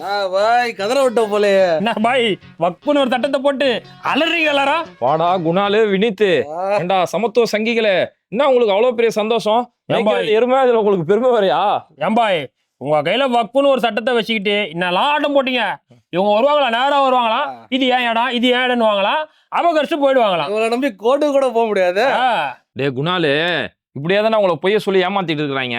நான் பாய் கதற விட்டோம் போலயே. என்ன பாய் வக்குன்னு ஒரு தட்டத்தை போட்டு அலறீங்க எல்லாரும் வாடா குணாலு வினித்து. ஏண்டா சமத்துவ சங்கிகளே என்ன உங்களுக்கு அவ்வளவு பெரிய சந்தோஷம்? எருமை அதுல உங்களுக்கு பெருமை வரையா? ஏன் பாய் உங்க கையில வக்குன்னு ஒரு சட்டத்தை வச்சுக்கிட்டு என்னெல்லாம் ஆட்டம் போட்டீங்க? இவங்க வருவாங்களா? நேரா வருவாங்களா? இது ஏன் இடம் இது ஏன் இடம்னு வாங்களா? போயிடுவாங்களா? இவங்களை நம்பி கோட்டு கூட போக முடியாது. டே குணாலு இப்படியே தானே உங்களை பொய்ய சொல்லி ஏமாத்திட்டு இருக்கிறாங்க?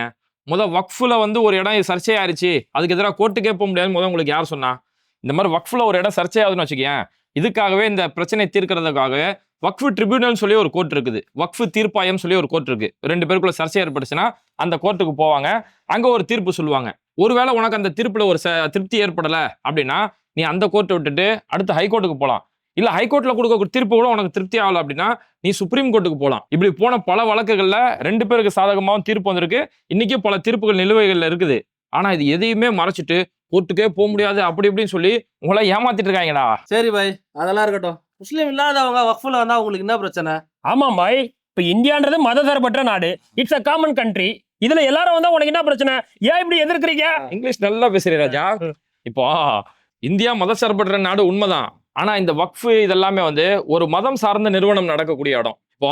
முத வக்ஃபில் வந்து ஒரு இடம் சர்ச்சையாயிருச்சு. அதுக்கு எதிராக கோர்ட்டுக்கே போக முடியாது முத உங்களுக்கு யார் சொன்னா? இந்த மாதிரி வக்ஃபில் ஒரு இடம் சர்ச்சையாகுதுன்னு வச்சுக்கேன் இதுக்காகவே இந்த பிரச்சனை தீர்க்கிறதுக்காக வக்ஃபு ட்ரிபியூனல்னு சொல்லி ஒரு கோர்ட் இருக்குது. வக்ஃபு தீர்ப்பாயம் சொல்லி ஒரு கோர்ட் இருக்கு. ரெண்டு பேருக்குள்ள சர்ச்சை ஏற்பட்டுச்சுன்னா அந்த கோர்ட்டுக்கு போவாங்க. அங்கே ஒரு தீர்ப்பு சொல்லுவாங்க. ஒருவேளை உனக்கு அந்த தீர்ப்பில் ஒரு ச- திருப்தி ஏற்படலை அப்படின்னா நீ அந்த கோர்ட்டை விட்டுட்டு அடுத்து ஹைகோர்ட்டுக்கு போகலாம் இல்ல ஹைகோர்ட்ல கொடுக்க தீர்ப்பு கூட உனக்கு திருப்தி ஆகல அப்படின்னா நீ சுப்ரீம் கோர்ட்டுக்கு போகலாம் இப்படி போன பல வழக்குகள்ல ரெண்டு பேருக்கு சாதகமாகவும் தீர்ப்பு வந்திருக்கு. இன்னைக்கு பல தீர்ப்புகள் நிலுவைகள்ல இருக்குது. ஆனா இது எதையுமே மறைச்சிட்டு கோர்ட்டுக்கே போக முடியாது அப்படி இப்படின்னு சொல்லி உங்களை ஏமாத்திட்டு இருக்காங்கடா. சரி பாய். அதெல்லாம் இருக்கட்டும். முஸ்லீம் இல்லாதவங்க வக்ஃபுல வந்தா உங்களுக்கு என்ன பிரச்சனை? ஆமாம் பாய். இப்ப இந்தியான்றது மதசார்பற்ற நாடு. இட்ஸ் அ காமன் கண்ட்ரி இதுல எல்லாரும் வந்தா உனக்கு என்ன பிரச்சனை? ஏன் இப்படி எதிர்க்கிறீங்க? இங்கிலீஷ் நல்லா பேசுறீ ராஜா. இப்போ இந்தியா மதசார்பற்ற நாடு உண்மைதான். ஆனால் இந்த வக்ஃபு இதெல்லாமே வந்து ஒரு மதம் சார்ந்த நிறுவனம் நடக்கக்கூடிய இடம். இப்போ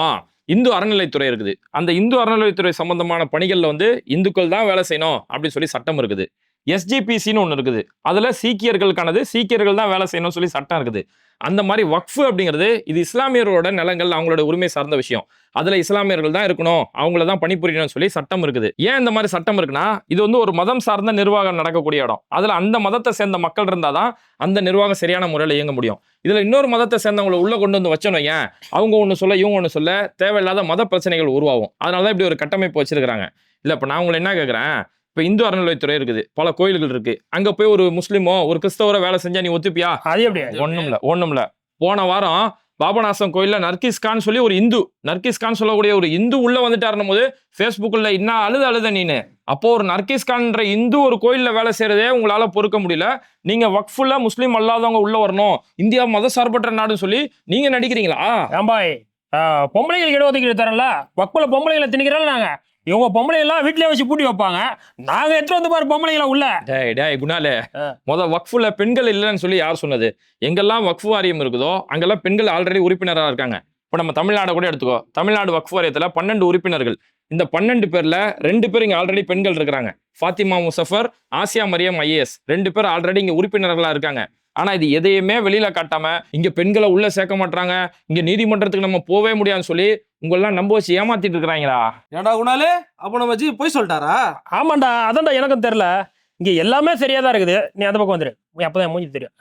இந்து அறநிலைத்துறை இருக்குது. அந்த இந்து அறநிலைத்துறை சம்பந்தமான பணிகளில் வந்து இந்துக்கள் தான் வேலை செய்யணும் அப்படின்னு சொல்லி சட்டம் இருக்குது. எஸ்ஜிபிசின்னு ஒன்று இருக்குது. அதில் சீக்கியர்களுக்கானது சீக்கியர்கள் தான் வேலை செய்யணும்னு சொல்லி சட்டம் இருக்குது. அந்த மாதிரி வக்ஃபு அப்படிங்கிறது இது இஸ்லாமியர்களோட நிலங்கள் அவங்களோட உரிமை சார்ந்த விஷயம். அதில் இஸ்லாமியர்கள் தான் இருக்கணும் அவங்கள தான் பணிபுரியணும்னு சொல்லி சட்டம் இருக்குது. ஏன் இந்த மாதிரி சட்டம் இருக்குன்னா இது வந்து ஒரு மதம் சார்ந்த நிர்வாகம் நடக்கக்கூடிய இடம். அதில் அந்த மதத்தை சேர்ந்த மக்கள் இருந்தால் தான் அந்த நிர்வாகம் சரியான முறையில் இயங்க முடியும். இதில் இன்னொரு மதத்தை சேர்ந்தவங்களை உள்ளே கொண்டு வந்து வச்சோன்னு ஏன் அவங்க ஒன்று சொல்ல இவங்க ஒன்று சொல்ல தேவையில்லாத மத பிரச்சனைகள் உருவாகும். அதனால தான் இப்படி ஒரு கட்டமைப்பு வச்சிருக்கிறாங்க. இல்லை இப்போ நான் உங்களை என்ன கேட்குறேன் இப்போ இந்து அறநிலைத்துறை இருக்குது. பல கோயில்கள் இருக்கு. அங்க போய் ஒரு முஸ்லீமோ ஒரு கிறிஸ்தவரோ வேலை செஞ்சா நீ ஒத்துப்பியா? அது எப்படி? ஒண்ணும் இல்ல ஒண்ணும் இல்ல போன வாரம் பாபநாசம் கோயில்ல நர்கிஸ் கான் சொல்லி ஒரு இந்து நர்கிஸ் கான் சொல்லக்கூடிய ஒரு இந்து உள்ள வந்துட்டாருன்னும் போது ஃபேஸ்புக்கில் என்ன அழுது அழுத நீனு. அப்போ ஒரு நர்கிஸ் கான்ற இந்து ஒரு கோயில்ல வேலை செய்யறதே உங்களால பொறுக்க முடியல. நீங்க வக்ஃபுல்ல முஸ்லீம் அல்லாதவங்க உள்ள வரணும். இந்தியா மத சார்பற்ற நாடுன்னு சொல்லி நீங்க நடிக்கிறீங்களா? ஏன் பாய் ஆ, பொம்பளைங்களுக்கு இடஒதுக்கீடு தரல. வக்குல பொம்பளைங்களை திணிக்கிறோம் நாங்க. இவங்க பொம்பளை எல்லாம் வீட்லயே வச்சு பூட்டி வைப்பாங்க. நாங்க எடுத்துட்டு வந்து பாரு பொம்பளைங்களை உள்ள. டேய் டேய் குணாலே. முத வக்ஃபுல பெண்கள் இல்லைன்னு சொல்லி யார் சொன்னது? எங்கெல்லாம் வக்ஃபு வாரியம் இருக்குதோ அங்கெல்லாம் பெண்கள் ஆல்ரெடி உறுப்பினராக இருக்காங்க. இப்போ நம்ம தமிழ்நாடு கூட எடுத்துக்கோ. தமிழ்நாடு வக்ஃபு வாரியத்தில் பன்னெண்டு உறுப்பினர்கள். இந்த பன்னெண்டு பேர்ல ரெண்டு பேர் இங்க ஆல்ரெடி பெண்கள் இருக்கிறாங்க. ஃபாத்திமா முசஃபர் ஆசியா மரியம் ஐஏஎஸ். ரெண்டு பேர் ஆல்ரெடி இங்க உறுப்பினர்களா இருக்காங்க. ஆனா இது எதையுமே வெளியில காட்டாம இங்க பெண்களை உள்ள சேர்க்க மாட்டாங்க இங்க நீதிமன்றத்துக்கு நம்ம போவே முடியாதுன்னு சொல்லி உங்களெல்லாம் நம்ப வச்சு ஏமாத்திட்டு இருக்கிறாங்களா? ஏன்டா குணாலு? அப்ப நம்ம ஜி போய் சொல்லிட்டாரா? ஆமாண்டா அதான்டா எனக்கும் தெரியல. இங்க எல்லாமே சரியா தான் இருக்குது. நீ அந்த பக்கம் வந்துரு. நீ அப்பதான் என் மூஞ்சி தெரியும்.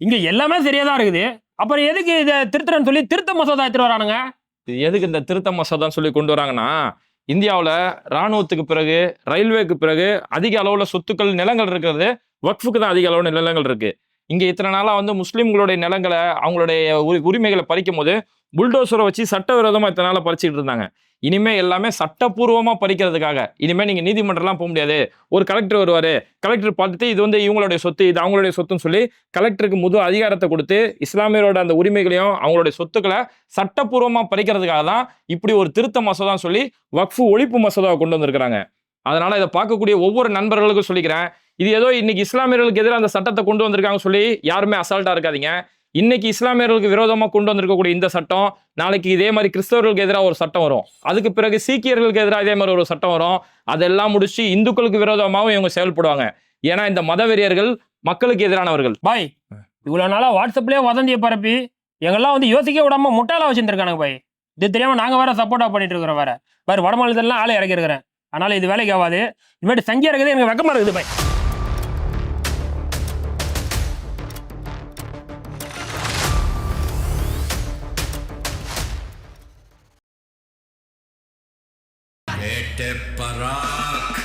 இங்க எல்லாமே சரியா தான் இருக்குது. அப்புறம் எதுக்கு இதை திருத்துறேன்னு சொல்லி திருத்த மசோதா எடுத்துட்டு வரானுங்க? இது எதுக்கு இந்த திருத்த மசோதான்னு சொல்லி கொண்டு வராங்கன்னா இந்தியாவில் ராணுவத்துக்கு பிறகு ரயில்வேக்கு பிறகு அதிக அளவில் சொத்துக்கள் நிலங்கள் இருக்கிறது வக்ஃபுக்கு தான் அதிக அளவு நிலங்கள் இருக்கு. இங்க இத்தனை நாளா வந்து முஸ்லீம்களுடைய நிலங்களை அவங்களுடைய உரிமைகளை பறிக்கும் போது புல்டோசரை வச்சு சட்டவிரோதமா இத்தனை நாளா பறிச்சுட்டு இருந்தாங்க. இனிமே எல்லாமே சட்டப்பூர்வமா பறிக்கிறதுக்காக. இனிமே நீங்க நீதிமன்றம்லாம் போக முடியாது. ஒரு கலெக்டர் வருவார். கலெக்டர் பார்த்துட்டு இது வந்து இவங்களுடைய சொத்து இது அவங்களுடைய சொத்துன்னு சொல்லி கலெக்டருக்கு முது அதிகாரத்தை கொடுத்து இஸ்லாமியரோட அந்த உரிமைகளையும் அவங்களுடைய சொத்துக்களை சட்டப்பூர்வமா பறிக்கிறதுக்காக தான் இப்படி ஒரு திருத்த மசோதான்னு சொல்லி வக்ஃபு ஒழிப்பு மசோதாவை கொண்டு வந்திருக்கிறாங்க. அதனால இதை பார்க்கக்கூடிய ஒவ்வொரு நண்பர்களுக்கும் சொல்லிக்கிறேன். இது ஏதோ இன்னைக்கு இஸ்லாமியர்களுக்கு எதிராக அந்த சட்டத்தை கொண்டு வந்திருக்காங்க சொல்லி யாருமே அசால்ட்டாக இருக்காதீங்க. இன்னைக்கு இஸ்லாமியர்களுக்கு விரோதமாக கொண்டு வந்திருக்கக்கூடிய இந்த சட்டம் நாளைக்கு இதே மாதிரி கிறிஸ்தவர்களுக்கு எதிராக ஒரு சட்டம் வரும். அதுக்கு பிறகு சீக்கியர்களுக்கு எதிராக இதே மாதிரி ஒரு சட்டம் வரும். அதெல்லாம் முடிச்சு இந்துக்களுக்கு விரோதமாகவும் இவங்க செயல்படுவாங்க. ஏன்னா இந்த மதவெறியர்கள் மக்களுக்கு எதிரானவர்கள். பாய் இவ்வளோ நாளாக வாட்ஸ்அப்லேயே வதந்தியை பரப்பி எங்கெல்லாம் வந்து யோசிக்க விடாம முட்டாளாக வச்சிருக்கானுங்க பாய். இது தெரியாமல் நாங்கள் வேற சப்போர்ட்டாக பண்ணிட்டு இருக்கிறோம் வேற. வேறு வடமாநிலத்திலாம் ஆளை இறக்கி இருக்கிறேன் இது வேலைக்கு ஆகாது. இனிமேட்டு சங்கியாக இருக்குது எனக்கு வெக்கமாக இருக்குது பாய். बेटे पराग